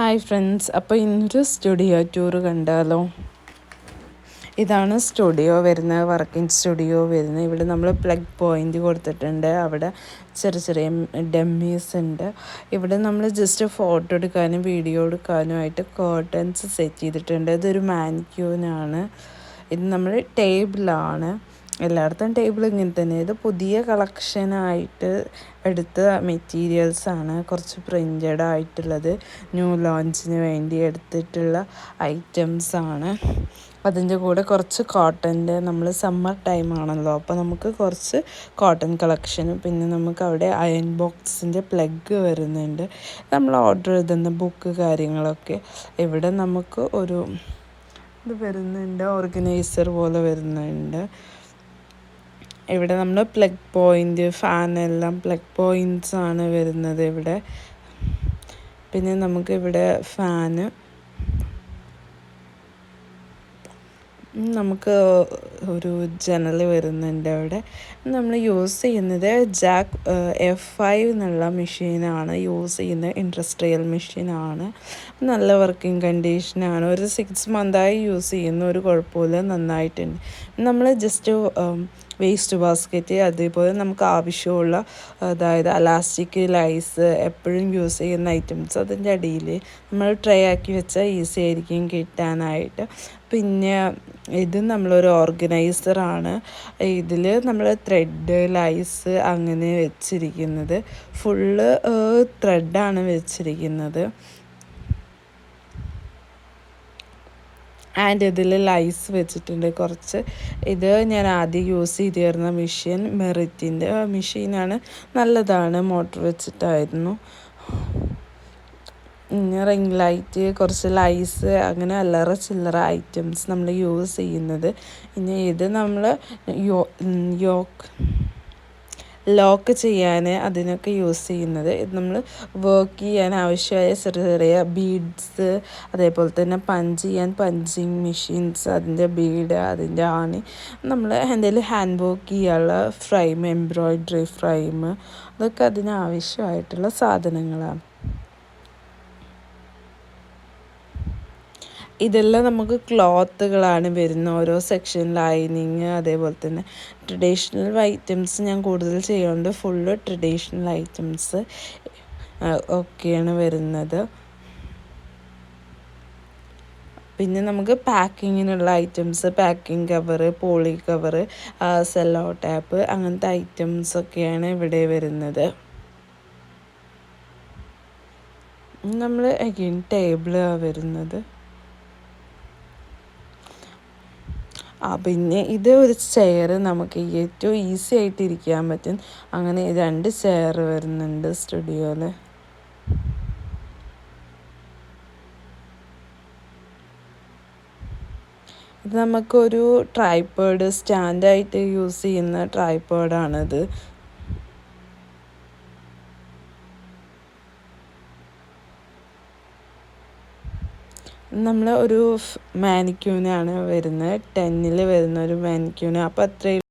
Hi friends അപ്പോൾ ഇന്നൊരു studio tour കണ്ടാലോ? ഇതാണ് സ്റ്റുഡിയോ വരുന്നത് വർക്കിംഗ് സ്റ്റുഡിയോ വരുന്നത്. ഇവിടെ നമ്മൾ പ്ലഗ് പോയിന്റ് കൊടുത്തിട്ടുണ്ട്. അവിടെ ചെറിയ ചെറിയ ഡമ്മീസ് ഉണ്ട്. ഇവിടെ നമ്മൾ ജസ്റ്റ് ഫോട്ടോ എടുക്കാനും വീഡിയോ എടുക്കാനും ആയിട്ട് കോട്ടൺസ് സെറ്റ് ചെയ്തിട്ടുണ്ട്. ഇതൊരു മാനിക്യൂനാണ് ഇത് നമ്മൾ ടേബിളാണ് എല്ലായിടത്തും ടേബിൾ ഇങ്ങനെ തന്നെ. ഇത് പുതിയ കളക്ഷനായിട്ട് എടുത്ത മെറ്റീരിയൽസാണ് കുറച്ച് പ്രിന്റഡ് ആയിട്ടുള്ളത്. ന്യൂ ലോഞ്ചിന് വേണ്ടി എടുത്തിട്ടുള്ള ഐറ്റംസാണ് അതിന്റെ കൂടെ കുറച്ച് കോട്ടന്റെ നമ്മൾ സമ്മർ ടൈം ആണല്ലോ. അപ്പോൾ നമുക്ക് കുറച്ച് കോട്ടൺ കളക്ഷനും പിന്നെ നമുക്ക് അവിടെ അയൺ ബോക്സിന്റെ പ്ലഗ് വരുന്നുണ്ട്. നമ്മൾ ഓർഡർ ചെയ്തുന്ന ബുക്ക് കാര്യങ്ങളൊക്കെ ഇവിടെ നമുക്ക് ഒരു ഇത് വരുന്നുണ്ട്. ഓർഗനൈസർ പോലെ വരുന്നുണ്ട്. ഇവിടെ നമ്മൾ പ്ലഗ് പോയിന്റ് ഫാൻ എല്ലാം പ്ലഗ് പോയിന്റ്സ് ആണ് വരുന്നത് ഇവിടെ. പിന്നെ നമുക്ക് ഇവിടെ ഫാന് നമുക്ക് ഒരു ജനൽ വരുന്നുണ്ട് അവിടെ. നമ്മൾ യൂസ് ചെയ്യുന്നത് ജാക്ക് എഫ് ഫൈവ് എന്നുള്ള മെഷീനാണ് യൂസ് ചെയ്യുന്നത് ഇൻഡസ്ട്രിയൽ മെഷീനാണ് നല്ല വർക്കിംഗ് കണ്ടീഷനാണ് ഒരു സിക്സ് മന്തായി യൂസ് ചെയ്യുന്ന. ഒരു കുഴപ്പമില്ല. നന്നായിട്ടുണ്ട്. നമ്മൾ ജസ്റ്റ് വേസ്റ്റ് ബാസ്ക്കറ്റ് അതേപോലെ നമുക്ക് ആവശ്യമുള്ള അതായത് അലാസ്റ്റിക് ലൈസ് എപ്പോഴും യൂസ് ചെയ്യുന്ന ഐറ്റംസ് അതിന്റെ അടിയിൽ നമ്മൾ ട്രൈ ആക്കി വെച്ചാൽ ഈസി ആയിരിക്കും കിട്ടാനായിട്ട്. പിന്നെ ഇത് നമ്മളൊരു ഓർഗനൈസറാണ് ഇതിൽ നമ്മൾ ത്രെഡ് ലൈസ് അങ്ങനെ വെച്ചിരിക്കുന്നത്. ഫുള്ള് ത്രെഡാണ് വെച്ചിരിക്കുന്നത്. ആൻഡ് ഇതിൽ ലൈസ് വെച്ചിട്ടുണ്ട്. കുറച്ച് ഇത് ഞാൻ ആദ്യം യൂസ് ചെയ്തിരുന്ന മെഷീൻ മെറിറ്റിന്റെ മെഷീനാണ് നല്ലതാണ്. മോട്ടർ വെച്ചിട്ടായിരുന്നു. റിങ് ലൈറ്റ് കുറച്ച് ലൈസ് അങ്ങനെ അല്ലറ ചില്ലറ ഐറ്റംസ് നമ്മൾ യൂസ് ചെയ്യുന്നത്. ഇനി ഇത് നമ്മൾ യോ യോക്ക് ലോക്ക് ചെയ്യാൻ അതിനൊക്കെ യൂസ് ചെയ്യുന്നത്. ഇത് നമ്മൾ വർക്ക് ചെയ്യാൻ ആവശ്യമായ ചെറിയ ചെറിയ ബീഡ്സ് അതേപോലെ തന്നെ പഞ്ച് ചെയ്യാൻ പഞ്ചിങ് മെഷീൻസ് അതിന്റെ ബീഡ് അതിന്റെ ആണി. നമ്മൾ എന്തെങ്കിലും ഹാൻഡ് വർക്ക് ചെയ്യാനുള്ള ഫ്രെയിം എംബ്രോയിഡറി ഫ്രെയിം അതൊക്കെ അതിനാവശ്യമായിട്ടുള്ള സാധനങ്ങളാണ്. ഇതെല്ലാം നമുക്ക് ക്ലോത്തുകളാണ് വരുന്ന ഓരോ സെക്ഷൻ ലൈനിങ് അതേപോലെ തന്നെ ട്രഡീഷണൽ ഐറ്റംസ് ഞാൻ കൂടുതൽ ചെയ്യുന്നുണ്ട്. ഫുള്ള് ട്രഡീഷണൽ ഐറ്റംസ് ഒക്കെയാണ് വരുന്നത്. പിന്നെ നമുക്ക് പാക്കിങ്ങിനുള്ള items packing cover poly cover cello tape അങ്ങനത്തെ ഐറ്റംസ് ഒക്കെയാണ് ഇവിടെ വരുന്നത്. നമ്മൾ അഗെയിൻ ടേബിളാണ് വരുന്നത്. പിന്നെ ഇത് ഒരു ചെയർ നമുക്ക് ഏറ്റവും ഈസി ആയിട്ട് ഇരിക്കാൻ പറ്റും. അങ്ങനെ രണ്ട് ചെയർ വരുന്നുണ്ട് സ്റ്റുഡിയോയിൽ ഇത് നമുക്കൊരു ട്രൈപ്പേഡ് സ്റ്റാൻഡായിട്ട് യൂസ് ചെയ്യുന്ന ട്രൈപ്പേഡാണിത് നമ്മൾ ഒരു മാനിക്യൂനാണ് വരുന്നത്. ടെന്നിൽ വരുന്ന ഒരു മാനിക്യൂന്. അപ്പോൾ അത്രയും